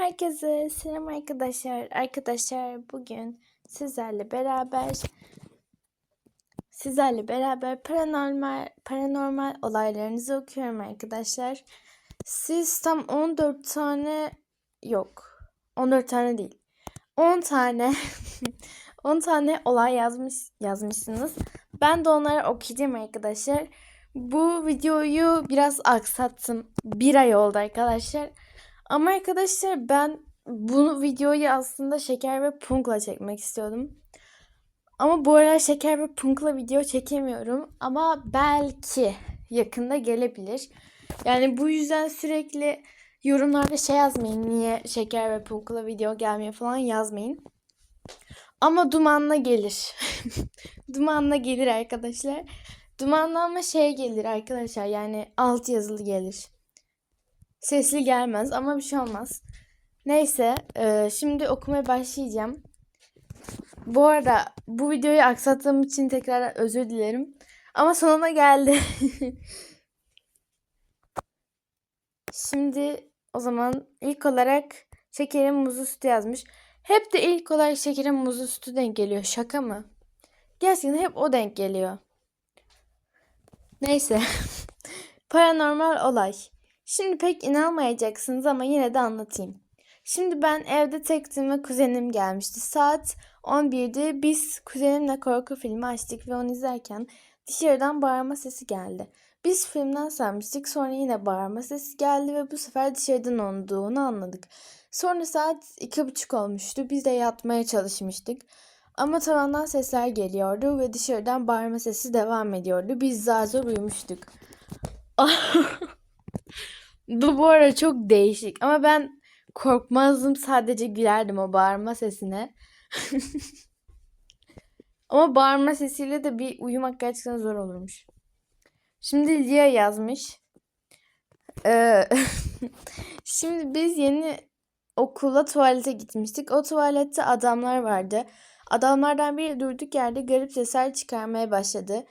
Herkese selam arkadaşlar. Arkadaşlar bugün sizlerle beraber sizlerle beraber paranormal paranormal olaylarınızı okuyorum arkadaşlar. Siz tam 14 tane yok. 14 tane değil. 10 tane 10 tane olay yazmış yazmışsınız. Ben de onları okuyacağım arkadaşlar. Bu videoyu biraz aksattım. Bir ay oldu arkadaşlar. Ama arkadaşlar ben bunu videoyu aslında Şeker ve Punk'la çekmek istiyordum. Ama bu ara Şeker ve Punk'la video çekemiyorum. Ama belki yakında gelebilir. Yani bu yüzden sürekli yorumlarda şey yazmayın. Niye Şeker ve Punk'la video gelmiyor falan yazmayın. Ama dumanla gelir. dumanla gelir arkadaşlar. Dumanla ama şey gelir arkadaşlar. Yani alt yazılı gelir. Sesli gelmez ama bir şey olmaz. Neyse e, şimdi okumaya başlayacağım. Bu arada bu videoyu aksattığım için tekrar özür dilerim. Ama sonuna geldi. şimdi o zaman ilk olarak şekerim muzlu sütü yazmış. Hep de ilk olarak şekerim muzlu sütü denk geliyor. Şaka mı? Gerçekten hep o denk geliyor. Neyse. Paranormal olay. Şimdi pek inanmayacaksınız ama yine de anlatayım. Şimdi ben evde tektim ve kuzenim gelmişti. Saat 11'de biz kuzenimle korku filmi açtık ve onu izlerken dışarıdan bağırma sesi geldi. Biz filmden sanmıştık sonra yine bağırma sesi geldi ve bu sefer dışarıdan olduğunu anladık. Sonra saat iki buçuk olmuştu. Biz de yatmaya çalışmıştık. Ama tavandan sesler geliyordu ve dışarıdan bağırma sesi devam ediyordu. Biz zar zor uyumuştuk. Bu bu arada çok değişik ama ben korkmazdım sadece gülerdim o bağırma sesine. ama bağırma sesiyle de bir uyumak gerçekten zor olurmuş. Şimdi Lia yazmış. Ee, şimdi biz yeni okula tuvalete gitmiştik. O tuvalette adamlar vardı. Adamlardan biri durduk yerde garip sesler çıkarmaya başladı.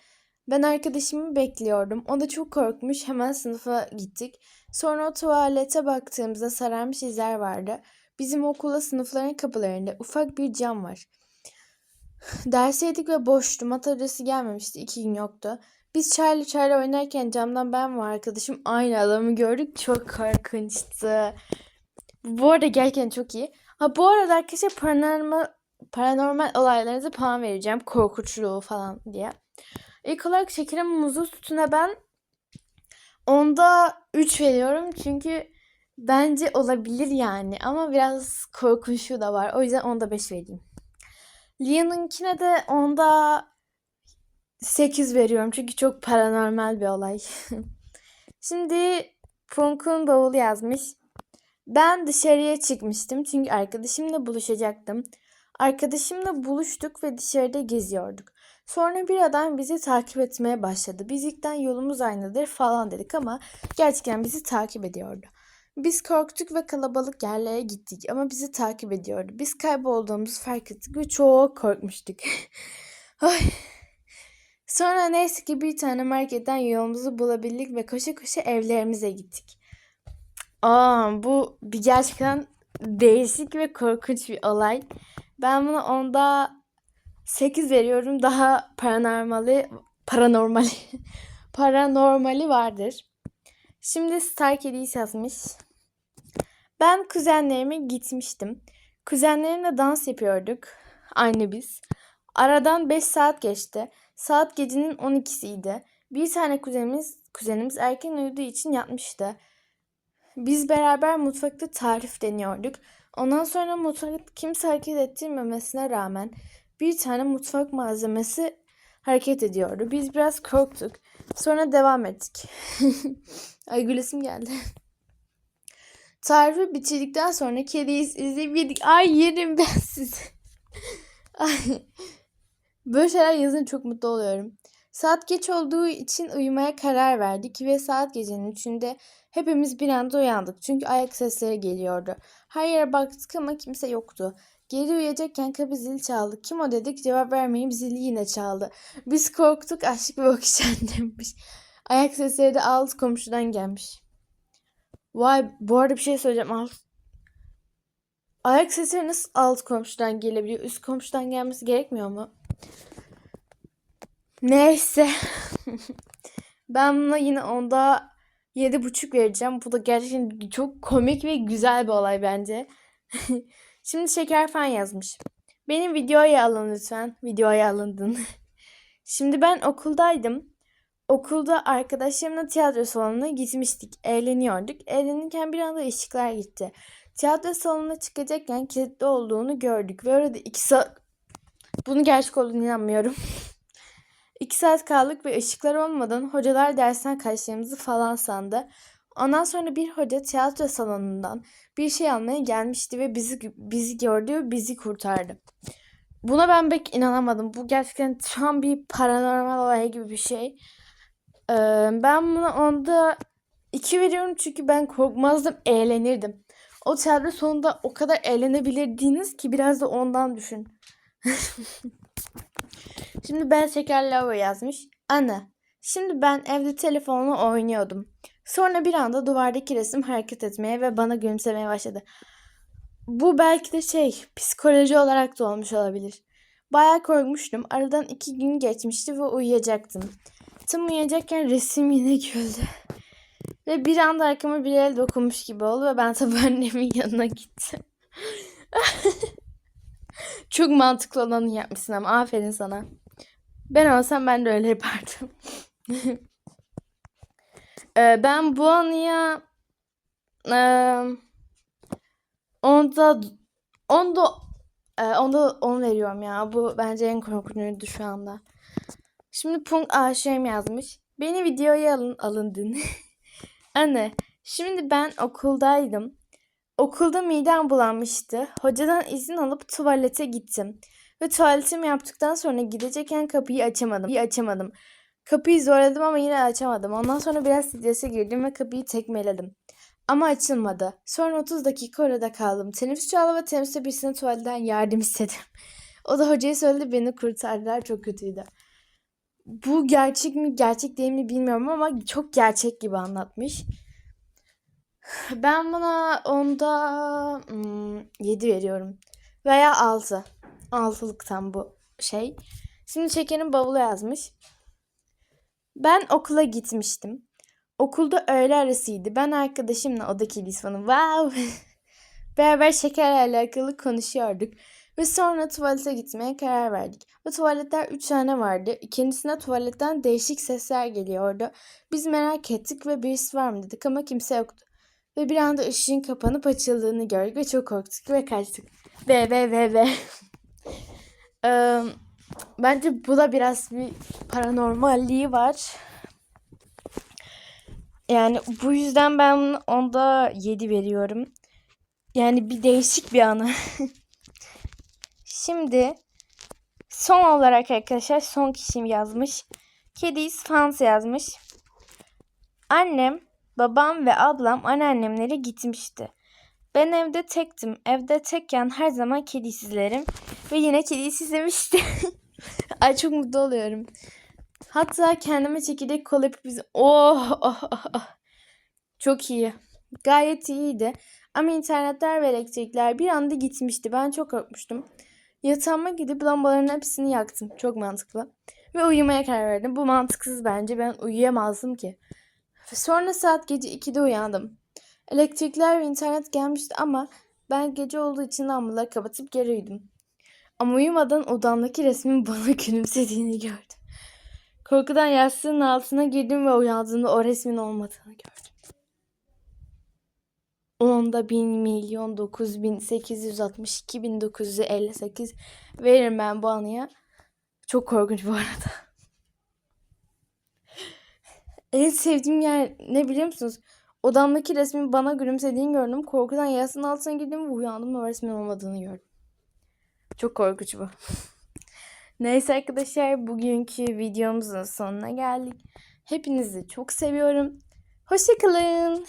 Ben arkadaşımı bekliyordum. O da çok korkmuş. Hemen sınıfa gittik. Sonra o tuvalete baktığımızda sararmış izler vardı. Bizim okula sınıfların kapılarında ufak bir cam var. Derseydik ve boştu. Mat hocası gelmemişti. iki gün yoktu. Biz Charlie Charlie oynarken camdan ben ve arkadaşım aynı adamı gördük. Çok korkunçtu. Bu arada gerçekten çok iyi. Ha bu arada arkadaşlar paranormal, paranormal olaylarınızı puan vereceğim. Korkunçluğu falan diye. İlk olarak şekerim muzlu sütüne ben onda 3 veriyorum. Çünkü bence olabilir yani. Ama biraz korkunçluğu da var. O yüzden onda 5 vereyim. Lia'nınkine de onda 8 veriyorum. Çünkü çok paranormal bir olay. Şimdi Punk'un bavulu yazmış. Ben dışarıya çıkmıştım. Çünkü arkadaşımla buluşacaktım. Arkadaşımla buluştuk ve dışarıda geziyorduk. Sonra bir adam bizi takip etmeye başladı. Biz ilkten yolumuz aynıdır falan dedik ama gerçekten bizi takip ediyordu. Biz korktuk ve kalabalık yerlere gittik ama bizi takip ediyordu. Biz kaybolduğumuzu fark ettik ve çok korkmuştuk. Ay. Sonra neyse ki bir tane marketten yolumuzu bulabildik ve koşa koşa evlerimize gittik. Aa, bu bir gerçekten değişik ve korkunç bir olay. Ben bunu onda 8 veriyorum. Daha paranormali paranormali paranormali vardır. Şimdi Star Kedi'yi yazmış. Ben kuzenlerime gitmiştim. Kuzenlerimle dans yapıyorduk. Aynı biz. Aradan 5 saat geçti. Saat gecenin 12'siydi. Bir tane kuzenimiz, kuzenimiz erken uyuduğu için yatmıştı. Biz beraber mutfakta tarif deniyorduk. Ondan sonra mutfakta kimse hareket ettirmemesine rağmen bir tane mutfak malzemesi hareket ediyordu. Biz biraz korktuk. Sonra devam ettik. Ay gülesim geldi. Tarifi bitirdikten sonra kediyi izleyip yedik. Ay yerim ben sizi. Ay. Böyle şeyler yazın çok mutlu oluyorum. Saat geç olduğu için uyumaya karar verdik ve saat gecenin üçünde hepimiz bir anda uyandık. Çünkü ayak sesleri geliyordu. Her yere baktık ama kimse yoktu. Geri uyuyacakken kapı zil çaldı. Kim o dedik cevap vermeyip zili yine çaldı. Biz korktuk aşık ve okşan demiş. Ayak sesleri de alt komşudan gelmiş. Vay bu arada bir şey söyleyeceğim alt. Ayak sesleri nasıl alt komşudan gelebiliyor? Üst komşudan gelmesi gerekmiyor mu? Neyse. ben buna yine onda yedi buçuk vereceğim. Bu da gerçekten çok komik ve güzel bir olay bence. Şimdi Şeker Fen yazmış. Benim videoya alın lütfen. Videoya alındın. Şimdi ben okuldaydım. Okulda arkadaşlarımla tiyatro salonuna gitmiştik. Eğleniyorduk. Eğlenirken bir anda ışıklar gitti. Tiyatro salonuna çıkacakken kilitli olduğunu gördük. Ve orada iki saat... Bunu gerçek olduğunu inanmıyorum. iki saat kaldık ve ışıklar olmadan hocalar dersten kaçtığımızı falan sandı. Ondan sonra bir hoca tiyatro salonundan bir şey almaya gelmişti ve bizi bizi gördü bizi kurtardı. Buna ben pek inanamadım. Bu gerçekten an bir paranormal olay gibi bir şey. Ee, ben buna onda iki veriyorum çünkü ben korkmazdım, eğlenirdim. O tiyatro sonunda o kadar eğlenebilirdiniz ki biraz da ondan düşün. Şimdi ben Şeker Lava yazmış. Anne, şimdi ben evde telefonla oynuyordum. Sonra bir anda duvardaki resim hareket etmeye ve bana gülümsemeye başladı. Bu belki de şey, psikoloji olarak da olmuş olabilir. Bayağı korkmuştum. Aradan iki gün geçmişti ve uyuyacaktım. Tam uyuyacakken resim yine güldü. Ve bir anda arkama bir el dokunmuş gibi oldu ve ben tabii annemin yanına gittim. Çok mantıklı olanı yapmışsın ama aferin sana. Ben olsam ben de öyle yapardım. Ee, ben bu anıya e, onda onda e, onda 10 veriyorum ya. Bu bence en korkunçuydu şu anda. Şimdi Punk Aşem yazmış. Beni videoya alın alındın. Anne, şimdi ben okuldaydım. Okulda midem bulanmıştı. Hocadan izin alıp tuvalete gittim. Ve tuvaletimi yaptıktan sonra gidecekken kapıyı açamadım. Kapıyı açamadım. Kapıyı zorladım ama yine açamadım. Ondan sonra biraz strese girdim ve kapıyı tekmeledim. Ama açılmadı. Sonra 30 dakika orada kaldım. Teneffüs çaldı ve teneffüste birisine tuvaletten yardım istedim. O da hocaya söyledi beni kurtardılar. Çok kötüydü. Bu gerçek mi gerçek değil mi bilmiyorum ama çok gerçek gibi anlatmış. Ben buna onda hmm, 7 veriyorum. Veya 6. 6'lıktan bu şey. Şimdi Şeker'in bavulu yazmış. Ben okula gitmiştim. Okulda öğle arasıydı. Ben arkadaşımla odaki lisanı wow. Beraber şekerle alakalı konuşuyorduk. Ve sonra tuvalete gitmeye karar verdik. Ve tuvaletler 3 tane vardı. İkincisine tuvaletten değişik sesler geliyordu. Biz merak ettik ve birisi var mı dedik ama kimse yoktu. Ve bir anda ışığın kapanıp açıldığını gördük ve çok korktuk ve kaçtık. Ve ve ve ve. Bence bu da biraz bir paranormalliği var. Yani bu yüzden ben onda 7 veriyorum. Yani bir değişik bir anı. Şimdi son olarak arkadaşlar son kişim yazmış. Kedis fans yazmış. Annem, babam ve ablam anneannemlere gitmişti. Ben evde tektim. Evde tekken her zaman kedi izlerim. Ve yine kedi izlemişti. Ay çok mutlu oluyorum. Hatta kendime çekirdek kola yapıp. Oh, oh, oh, oh. Çok iyi. Gayet iyiydi. Ama internetler ve elektrikler bir anda gitmişti. Ben çok korkmuştum. Yatağıma gidip lambaların hepsini yaktım. Çok mantıklı. Ve uyumaya karar verdim. Bu mantıksız bence. Ben uyuyamazdım ki. Sonra saat gece 2'de uyandım. Elektrikler ve internet gelmişti ama ben gece olduğu için lambaları kapatıp geri uyudum. Ama uyumadan odamdaki resmin bana gülümsediğini gördüm. Korkudan yastığın altına girdim ve uyandığımda o resmin olmadığını gördüm. Onda bin milyon dokuz bin sekiz yüz altmış iki bin dokuz yüz elli sekiz veririm ben bu anıya. Çok korkunç bu arada. En sevdiğim yer ne biliyor musunuz? Odamdaki resmin bana gülümsediğini gördüm. Korkudan yastığın altına girdim ve uyandım ve resmin olmadığını gördüm. Çok korkunç bu. Neyse arkadaşlar bugünkü videomuzun sonuna geldik. Hepinizi çok seviyorum. Hoşçakalın.